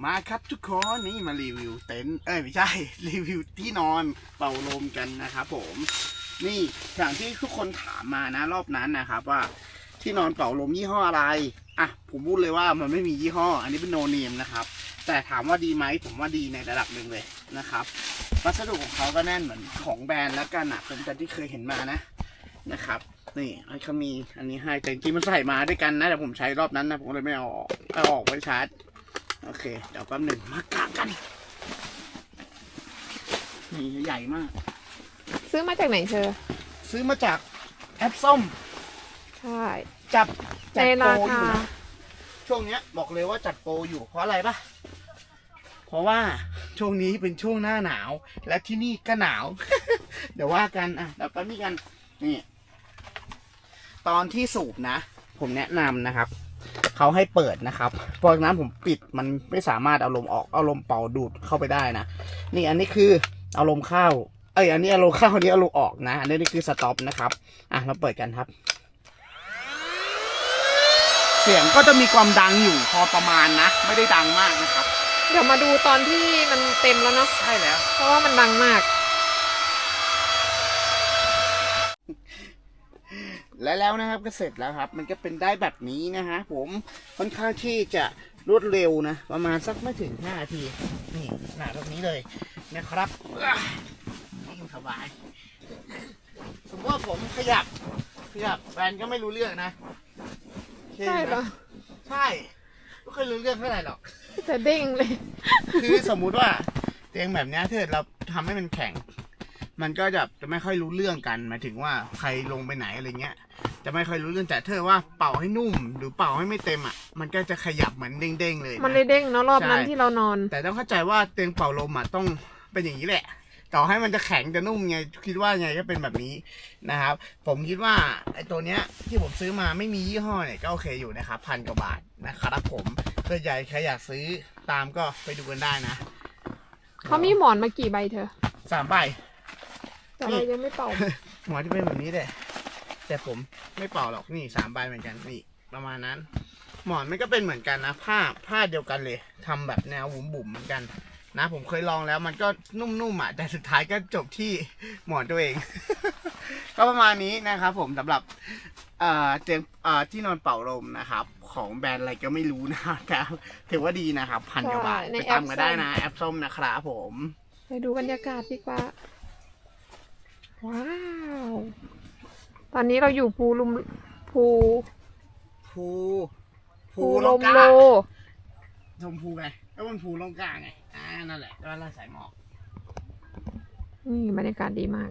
มาครับทุกคนนี่มารีวิวเต็นท์เอ้ยไม่ใช่รีวิวที่นอนเป่าลมกันนะครับผมนี่อย่างที่ทุกคนถามมานะรอบนั้นนะครับว่าที่นอนเป่าลมยี่ห้ออะไรอะผมพูดเลยว่ามันไม่มียี่ห้อ อันนี้เป็นโนเนมนะครับ แต่ถามว่าดีไหมผมว่าดีในระดับหนึ่งเลยนะครับวัสดุของเขาก็แน่นเหมือนของแบรนด์แล้วกันอะผมจากที่เคยเห็นมานะนะครับนี่ไอ้เขามีอันนี้ให้แต่จริงมันใส่มาด้วยกันนะแต่ผมใช้รอบนั้นนะผมเลยไม่เอาออกเอาออกไว้ชาร์จ โอเค เดี๋ยวแป๊บหนึ่งมากางกัน นี่ใหญ่มาก ซื้อมาจากไหนเธอ ซื้อมาจากแอปส้ม ใช่ จับในจัดโปรราอยู่คานะช่วงเนี้ยบอกเลยว่าจัดโปรอยู่เพราะอะไรปะเพราะว่าช่วงนี้เป็นช่วงหน้าหนาว และที่นี่ก็หนาว เดี๋ยวว่ากันอะเดี๋ยวแป๊บนี้กันนี่ ตอนที่สูบนะ ผมแนะนำนะครับ เขาให้เปิดนะครับ เพราะฉะนั้นผมปิดมันไม่สามารถเอาลมออกเอาลมเป่าดูดเข้าไปได้นะ นี่อันนี้คือเอาลมเข้า เอ้ยอันนี้เอาลมเข้าอันนี้เอาลมออกนะ อันนี้นี่คือสต็อปนะครับ อะเราเปิดกันครับ เสียงก็จะมีความดังอยู่พอประมาณนะ ไม่ได้ดังมากนะครับ เดี๋ยวมาดูตอนที่มันเต็มแล้วเนาะ ใช่แล้ว เพราะว่ามันดังมาก และแล้วนะครับก็เสร็จแล้วครับ มันก็เป็นได้แบบนี้นะฮะผมค่อนข้างที่จะรวดเร็วนะ ประมาณสักไม่ถึง5นาที นี่ขนาดแบบนี้เลยนะครับอะนี่สบายสมมติว่าผมขยับขยับแฟนก็ไม่รู้เรื่องนะโอเคใช่ปะใช่ไม่เคยรู้เรื่องเท่าไหร่หรอกแต่เด้งเลย คือสมมุติว่าเตียงแบบเนี้ยถ้าเกิดเราทำให้มันแข็ง มันก็จะจะไม่ค่อยรู้เรื่องกันหมายถึงว่าใครลงไปไหนอะไรเงี้ย จะไม่ค่อยรู้เรื่องแต่ถ้าเกิดว่าเป่าให้นุ่ม หรือเป่าให้ไม่เต็มอะมันก็จะขยับเหมือนเด้งๆเลยนะมันเลยเด้งเนาะรอบนั้นใช่ที่เรานอน แต่ต้องเข้าใจว่าเตียงเป่าลมอะต้องเป็นอย่างนี้แหละ ต่อให้มันจะแข็งจะนุ่มไงคิดว่าไงก็เป็นแบบนี้นะครับ ผมคิดว่าไอ้ตัวเนี้ยที่ผมซื้อมาไม่มียี่ห้อเนี่ยก็โอเคอยู่นะครับพันกว่าบาทนะครับผมเพื่อใหญ่ใครอยากซื้อตามก็ไปดูกันได้นะเขามีหมอนมากี่ใบเธอสามใบ แต่เรายังไม่เป่า หมอที่เป็นแบบนี้เลย แต่ผมไม่เป่าหรอกนี่สามใบเหมือนกันนี่ประมาณนั้น หมอนมันก็เป็นเหมือนกันนะผ้าผ้าเดียวกันเลยทำแบบแนวบุ๋มบุ๋มๆเหมือนกันนะผมเคยลองแล้วมันก็นุ่มๆอะแต่สุดท้ายก็จบที่หมอนตัวเอง ก็ประมาณนี้นะครับผมสำหรับเอ่อเตียงเอ่อที่นอนเป่าลมนะครับ ของแบรนด์อะไรก็ไม่รู้นะครับแต่ถือว่าดีนะครับ พันกว่าบาทใช่ในไปตามกันได้แอปส้มนะ แอปส้มนะครับผม ไปดูบรรยากาศดีกว่า ว้าว ตอนนี้เราอยู่ภูลุมภูภูภูลลมกาโลชมพูไงก็มันภูลงกลางไงอ่านั่นแหละก็ไล่สายหมอก นี่บรรยากาศดีมาก